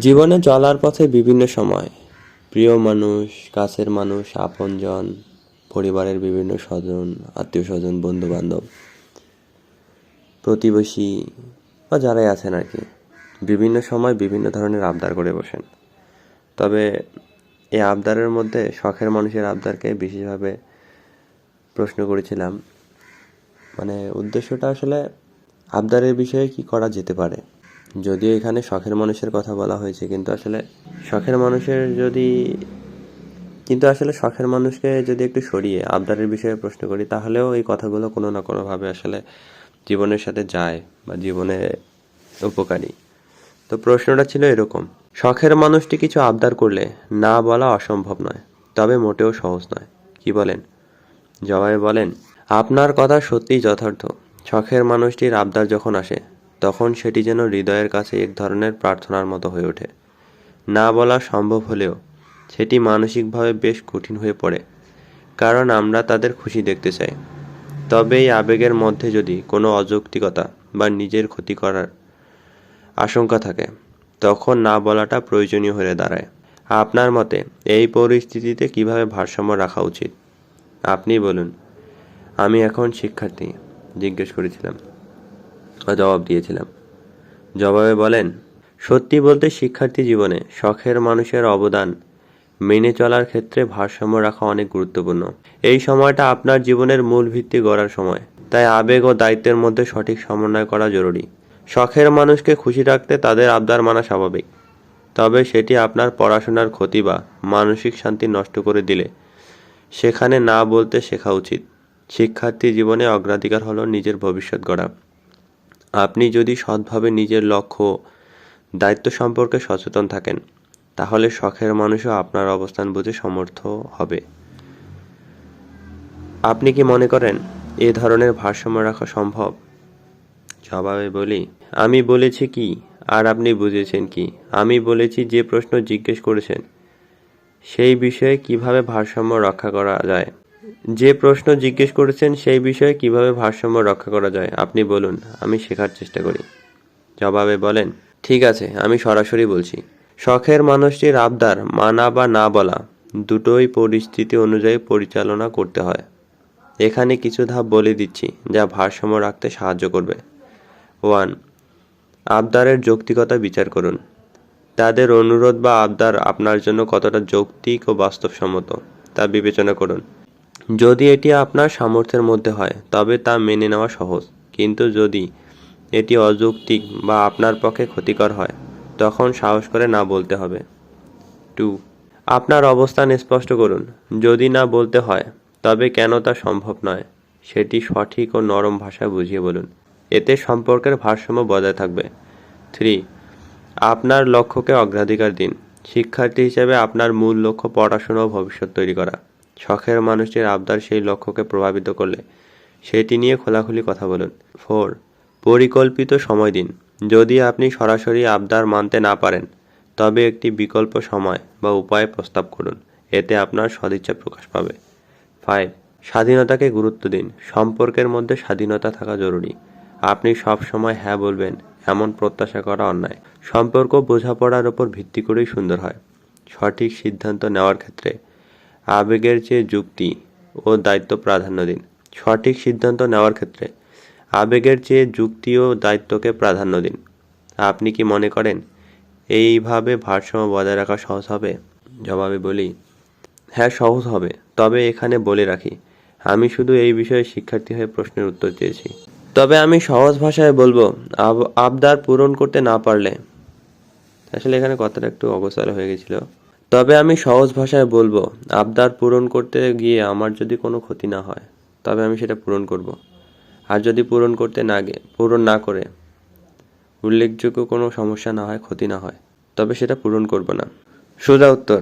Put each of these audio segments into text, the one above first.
জীবনে চলার পথে বিভিন্ন সময়। প্রিয় মানুষ, কাছের মানুষ, আপনজন, পরিবারের বিভিন্ন স্বজন আত্মীয় স্বজন বন্ধু বান্ধব প্রতিবেশী বা যারাই আছেন আর কি, বিভিন্ন সময় বিভিন্ন ধরনের আবদার করে বসেন। তবে এই আবদারের মধ্যে শখের মানুষের আবদারকে বিশেষভাবে প্রশ্ন করেছিলাম। মানে উদ্দেশ্যটা আসলে আবদারের বিষয়ে কি করা যেতে পারে? যদিও এখানে শখের মানুষের কথা বলা হয়েছে, কিন্তু আসলে শখের মানুষের যদি, কিন্তু আসলে শখের মানুষকে যদি একটু সরিয়ে আবদারের বিষয়ে প্রশ্ন করি, তাহলেও এই কথাগুলো কোনো না কোনোভাবে আসলে জীবনের সাথে যায় বা জীবনে উপকারী। তো প্রশ্নটা ছিল এরকম, শখের মানুষটি কিছু আবদার করলে না বলা অসম্ভব নয়, তবে মোটেও সহজ নয়। কি বলেন? জবাবে বলেন, আপনার কথা সত্যিই যথার্থ। শখের মানুষটির আবদার যখন আসে তখন সেটি যেন হৃদয়ের কাছে এক ধরনের প্রার্থনার মতো হয়ে ওঠে। না বলা সম্ভব হলেও সেটি মানসিকভাবে বেশ কঠিন হয়ে পড়ে, কারণ আমরা তাদের খুশি দেখতে চাই। তবে এই আবেগের মধ্যে যদি কোনো অযৌক্তিকতা বা নিজের ক্ষতি করার আশঙ্কা থাকে, তখন না বলাটা প্রয়োজনীয় হয়ে দাঁড়ায়। আপনার মতে, এই পরিস্থিতিতে কীভাবে ভারসাম্য রাখা উচিত? আপনি বলুন, আমি এখন শিক্ষার্থী, জিজ্ঞেস করেছিলাম। জবাব দিয়েছিলাম। জবাবে বলেন, সত্যি বলতে শিক্ষার্থী জীবনে শখের মানুষের অবদান মেনে চলার ক্ষেত্রে ভারসাম্য রাখা অনেক গুরুত্বপূর্ণ। এই সময়টা আপনার জীবনের মূল ভিত্তি গড়ার সময়। তাই আবেগ ও দায়িত্বের মধ্যে সঠিক সমন্বয় করা জরুরি। শখের মানুষকে খুশি রাখতে তাদের আবদার মানা স্বাভাবিক। তবে সেটি আপনার পড়াশোনার ক্ষতি বা মানসিক শান্তি নষ্ট করে দিলে সেখানে না বলতে শেখা উচিত। শিক্ষার্থী জীবনে অগ্রাধিকার হলো নিজের ভবিষ্যৎ গড়া। আপনি যদি সৎভাবে নিজের লক্ষ্য, দায়িত্ব সম্পর্কে সচেতন থাকেন, তাহলে শখের মানুষও আপনার অবস্থান বুঝে সমর্থ হবে। আপনি কি মনে করেন এ ধরনের ভারসাম্য রাখা সম্ভব? জবাবে বলি, আমি বলেছি কি, আর আপনি বুঝেছেন কি। আমি বলেছি যে প্রশ্ন জিজ্ঞেস করেছেন, সেই বিষয়ে কীভাবে ভারসাম্য রক্ষা করা যায়? যে প্রশ্ন জিজ্ঞেস করেছেন সেই বিষয়ে কীভাবে ভারসাম্য রক্ষা করা যায়, আপনি বলুন, আমি শেখার চেষ্টা করি। জবাবে বলেন, ঠিক আছে, আমি সরাসরি বলছি। শখের মানুষটির আবদার মানা বা না বলা দুটোই পরিস্থিতি অনুযায়ী পরিচালনা করতে হয়। এখানে কিছু ধাপ বলে দিচ্ছি যা ভারসাম্য রাখতে সাহায্য করবে। ওয়ান, আবদারের যৌক্তিকতা বিচার করুন। তাদের অনুরোধ বা আবদার আপনার জন্য কতটা যৌক্তিক ও বাস্তবসম্মত তা বিবেচনা করুন। যদি এটি আপনার সামর্থ্যের মধ্যে হয়, তবে তা মেনে নেওয়া সহজ। কিন্তু যদি এটি অযৌক্তিক বা আপনার পক্ষে ক্ষতিকর হয়, তখন সাহস করে না বলতে হবে। টু, আপনার অবস্থান স্পষ্ট করুন। যদি না বলতে হয়, তবে কেন তা সম্ভব নয়, সেটি সঠিক ও নরম ভাষায় বুঝিয়ে বলুন। এতে সম্পর্কের ভারসাম্য বজায় থাকবে। থ্রি, আপনার লক্ষ্যকে অগ্রাধিকার দিন। শিক্ষার্থী হিসেবে আপনার মূল লক্ষ্য পড়াশোনা ও ভবিষ্যৎ তৈরি করা। শখের মানুষটির আবদার সেই লক্ষ্যকে প্রভাবিত করলে, সেটি নিয়ে খোলাখুলি কথা বলুন। ফোর, পরিকল্পিত সময় দিন। যদি আপনি সরাসরি আবদার মানতে না পারেন, তবে একটি বিকল্প সময় বা উপায় প্রস্তাব করুন। এতে আপনার সদিচ্ছা প্রকাশ পাবে। ফাইভ, স্বাধীনতাকে গুরুত্ব দিন। সম্পর্কের মধ্যে স্বাধীনতা থাকা জরুরি। আপনি সব সময় হ্যাঁ বলবেন, এমন প্রত্যাশা করা অন্যায়। সম্পর্ক বোঝাপড়ার ওপর ভিত্তি করেই সুন্দর হয়। সঠিক সিদ্ধান্ত নেওয়ার ক্ষেত্রে আবেগের চেয়ে যুক্তি ও দায়িত্ব প্রাধান্য দিন, সঠিক সিদ্ধান্ত নেওয়ার ক্ষেত্রে আবেগের চেয়ে যুক্তি ও দায়িত্বকে প্রাধান্য দিন। আপনি কি মনে করেন এইভাবে ভারসাম্য বজায় রাখা সহজ হবে? জবাবে বলি হ্যাঁ সহজ হবে। তবে এখানে বলে রাখি, আমি শুধু এই বিষয়ে শিক্ষার্থী হয়ে প্রশ্নের উত্তর চেয়েছি। তবে আমি সহজ ভাষায় বলব, আব- আবদার পূরণ করতে না পারলে, আসলে এখানে কথাটা একটু অগোছাল হয়ে গেছিল। তবে আমি সহজ ভাষায় বলব, আবদার পূরণ করতে গিয়ে আমার যদি কোনো ক্ষতি না হয়, তবে আমি সেটা পূরণ করব। আর যদি পূরণ করতে না গে, পূরণ না করে, উল্লেখযোগ্য কোনো সমস্যা না হয়, ক্ষতি না হয়, তবে সেটা পূরণ করব না। সোজা উত্তর,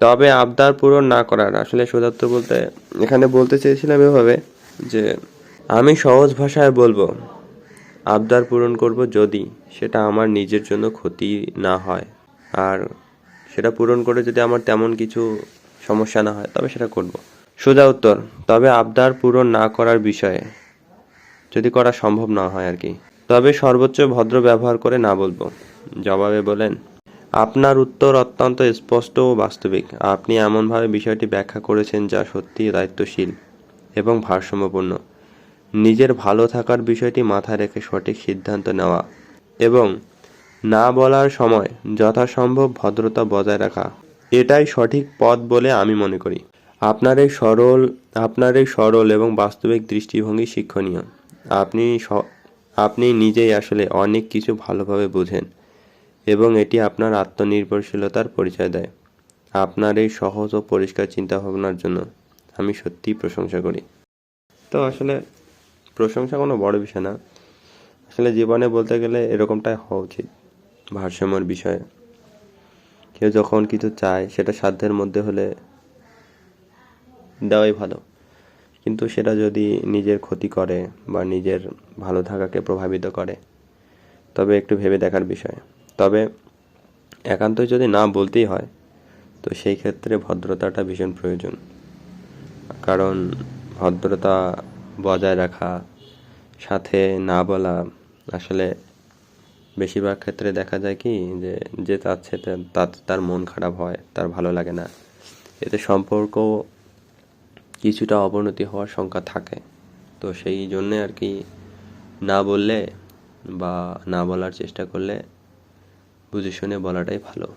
তবে আবদার পূরণ না করার, আসলে সোজা উত্তর বলতে, এখানে বলতে চেয়েছিলাম এভাবে যে, আমি সহজ ভাষায় বলব, আবদার পূরণ করব যদি সেটা আমার নিজের জন্য ক্ষতি না হয়। আর সেটা পূরণ করে যদি আমার তেমন কিছু সমস্যা না হয়, তবে সেটা করব। সোজা উত্তর, তবে আবদার পূরণ না করার বিষয়ে যদি করা সম্ভব না হয় আর কি, তবে সর্বোচ্চ ভদ্র ব্যবহার করে না বলব। জবাবে বলেন, আপনার উত্তর অত্যন্ত স্পষ্ট ও বাস্তবিক। আপনি এমনভাবে বিষয়টি ব্যাখ্যা করেছেন যা সত্যি দায়িত্বশীল এবং ভারসাম্যপূর্ণ। নিজের ভালো থাকার বিষয়টি মাথায় রেখে সঠিক সিদ্ধান্ত নেওয়া এবং না বলার সময় যথাসম্ভব ভদ্রতা বজায় রাখা। এটাই সঠিক পথ বলে আমি মনে করি। আপনার এই সরল, আপনার এই সরল এবং বাস্তবিক দৃষ্টিভঙ্গি শিক্ষণীয়। আপনি আপনি নিজেই আসলে অনেক কিছু ভালোভাবে বোঝেন এবং এটি আপনার আত্মনির্ভরশীলতার পরিচয় দেয়। আপনার এই সহজ ও পরিষ্কার চিন্তাভাবনার জন্য আমি সত্যিই প্রশংসা করি। তো আসলে প্রশংসা কোনো বড় বিষয় না। আসলে জীবনে বলতে গেলে এরকমটাই হওয়া উচিত। ভারসাম্যর বিষয়ে। কেউ যখন কিছু চায়, সেটা সাধ্যের মধ্যে হলে দেওয়াই ভালো। কিন্তু সেটা যদি নিজের ক্ষতি করে বা নিজের ভালো থাকাকে প্রভাবিত করে, তবে একটু ভেবে দেখার বিষয়। তবে একান্তই যদি না বলতেই হয়, তো সেই ক্ষেত্রে ভদ্রতাটা ভীষণ প্রয়োজন। কারণ ভদ্রতা বজায় রাখা, সাথে না বলা আসলে বেশিরভাগ ক্ষেত্রে দেখা যায় কি যে যে চাচ্ছে তাতে তার মন খারাপ হয়, তার ভালো লাগে না। এতে সম্পর্ক কিছুটা অবনতি হওয়ার শঙ্কা থাকে। তো সেই জন্যে আর কি না বললে বা না বলার চেষ্টা করলে বুঝে শুনে বলাটাই ভালো।